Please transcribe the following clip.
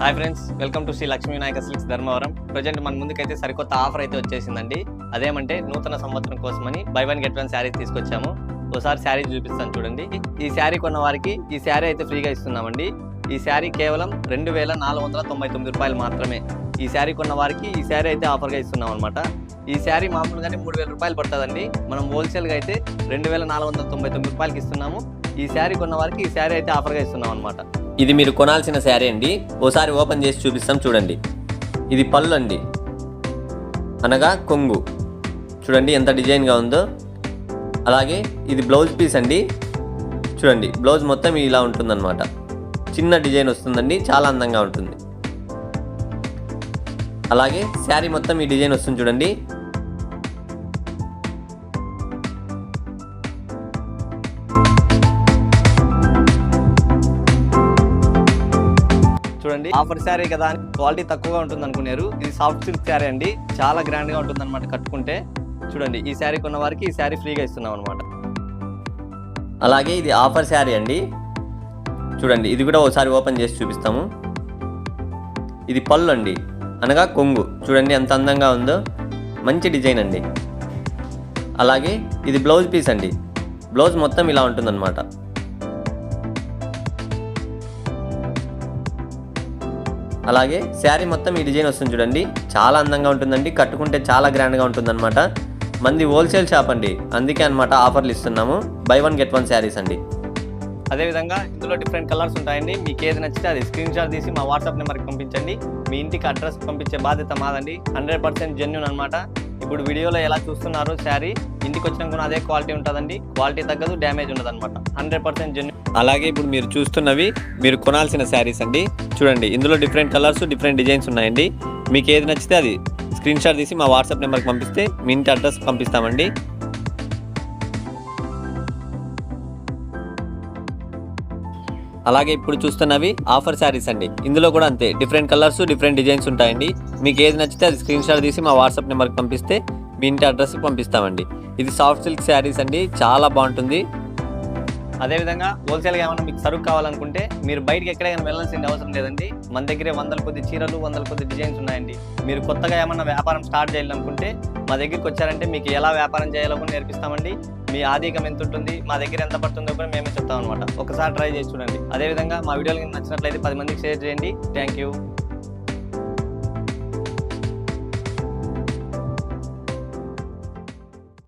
Hi friends welcome to Sri Lakshmi Vinayaka silks Dharmavaram. Present మన ముందుకైతే సరికొత్త offer అయితే వచ్చేసిందండి. అదేమంటే నూతన సంవత్సరం కోసమని buy one get one sari తీసుకొచ్చాము. ఒకసారి శారీ చూపిస్తాను చూడండి. ఈ శారీ కొన్న వారికి ఈ శారీ అయితే ఫ్రీగా ఇస్తున్నామండి. ఈ శారీ కేవలం రెండు వేల నాలుగు వందల తొంభై తొమ్మిది రూపాయలు మాత్రమే. ఈ శారీ కొన్న వారికి ఈ శారీ అయితే ఆఫర్గా ఇస్తున్నాం అనమాట ఈ శారీ మామూలుగానే మూడు వేల రూపాయలు పడుతుందండి. మనం హోల్సేల్గా అయితే రెండు వేల నాలుగు వందల తొంభై తొమ్మిది రూపాయలకి ఇస్తున్నాము. ఈ శారీ కొన్న వారికి ఈ శారీ అయితే ఆఫర్గా ఇస్తున్నాం అనమాట ఇది మీరు కొనాల్సిన శారీ అండి. ఓసారి ఓపెన్ చేసి చూపిస్తాం చూడండి. ఇది పళ్ళు అండి. అనగా కొంగు. చూడండి ఎంత డిజైన్గా ఉందో. అలాగే ఇది బ్లౌజ్ పీస్ అండి. చూడండి బ్లౌజ్ మొత్తం ఇలా ఉంటుందన్నమాట. చిన్న డిజైన్ వస్తుందండి చాలా అందంగా ఉంటుంది. అలాగే శారీ మొత్తం ఈ డిజైన్ వస్తుంది చూడండి. చూడండి. ఆఫర్ శారీ కదా అని క్వాలిటీ తక్కువగా ఉంటుంది అనుకున్నారు ఇది సాఫ్ట్ సిల్క్ శారీ అండి. చాలా గ్రాండ్గా ఉంటుంది అనమాట కట్టుకుంటే. చూడండి ఈ శారీ కొన్న వారికి ఈ శారీ ఫ్రీగా ఇస్తున్నాం అనమాట అలాగే ఇది ఆఫర్ శారీ అండి. చూడండి ఇది కూడా ఒకసారి ఓపెన్ చేసి చూపిస్తాము. ఇది పళ్ళు అండి. అనగా కొంగు. చూడండి ఎంత అందంగా ఉందో. మంచి డిజైన్ అండి. అలాగే ఇది బ్లౌజ్ పీస్ అండి. బ్లౌజ్ మొత్తం ఇలా ఉంటుందన్నమాట. అలాగే శారీ మొత్తం ఈ డిజైన్ వస్తుంది చూడండి. చాలా అందంగా ఉంటుందండి. కట్టుకుంటే చాలా గ్రాండ్గా ఉంటుందన్నమాట. మంది హోల్సేల్ షాప్ అండి. అందుకే అనమాట ఆఫర్లు ఇస్తున్నాము. Buy one get one saris అండి. అదేవిధంగా ఇందులో డిఫరెంట్ కలర్స్ ఉంటాయండి. మీకు ఏది నచ్చితే అది స్క్రీన్ షాట్ తీసి మా వాట్సాప్ నెంబర్కి పంపించండి. మీ ఇంటికి అడ్రస్ పంపించే బాధ్యత మాదండి. హండ్రెడ్ పర్సెంట్ జెన్యున్ అనమాట ఇప్పుడు వీడియోలో ఎలా చూస్తున్నారు శారీ? ఇంటికి వచ్చినా కూడా అదే క్వాలిటీ ఉంటుందండి. క్వాలిటీ తగ్గదు డ్యామేజ్ ఉండదు అనమాట హండ్రెడ్ పర్సెంట్ జెన్యున్ అలాగే ఇప్పుడు మీరు చూస్తున్నవి మీరు కొనాల్సిన శారీస్ అండి. చూడండి ఇందులో డిఫరెంట్ కలర్స్ డిఫరెంట్ డిజైన్స్ ఉన్నాయండి. మీకు ఏది నచ్చితే అది స్క్రీన్ షాట్ తీసి మా వాట్సాప్ నెంబర్కి పంపిస్తే మీ ఇంటి అడ్రస్ పంపిస్తామండి. అలాగే ఇప్పుడు చూస్తున్నవి ఆఫర్ శారీస్ అండి. ఇందులో కూడా అంతే. డిఫరెంట్ కలర్స్ డిఫరెంట్ డిజైన్స్ ఉంటాయండి. మీకు ఏది నచ్చితే అది స్క్రీన్ షాట్ తీసి మా వాట్సాప్ నెంబర్కి పంపిస్తే మీ ఇంటి అడ్రస్కి పంపిస్తామండి. ఇది సాఫ్ట్ సిల్క్ శారీస్ అండి. చాలా బాగుంటుంది. అదేవిధంగా హోల్సేల్గా ఏమైనా మీకు సరుకు కావాలనుకుంటే మీరు బయటకి ఎక్కడైనా వెళ్ళాల్సిన అవసరం లేదండి. మన దగ్గరే వందల కొద్ది చీరలు వందల కొద్ది డిజైన్స్ ఉన్నాయండి. మీరు కొత్తగా ఏమైనా వ్యాపారం స్టార్ట్ చేయాలనుకుంటే మా దగ్గరికి వచ్చారంటే మీకు ఎలా వ్యాపారం చేయాలో కూడా నేర్పిస్తామండి. మీ ఆధికం ఎంత ఉంటుంది మా దగ్గర ఎంత పడుతుందో కూడా మేమే చెప్తాం ఒకసారి ట్రై చేసి చూడండి. అదేవిధంగా మా వీడియోలు నచ్చినట్లయితే పది మందికి షేర్ చేయండి. Thank you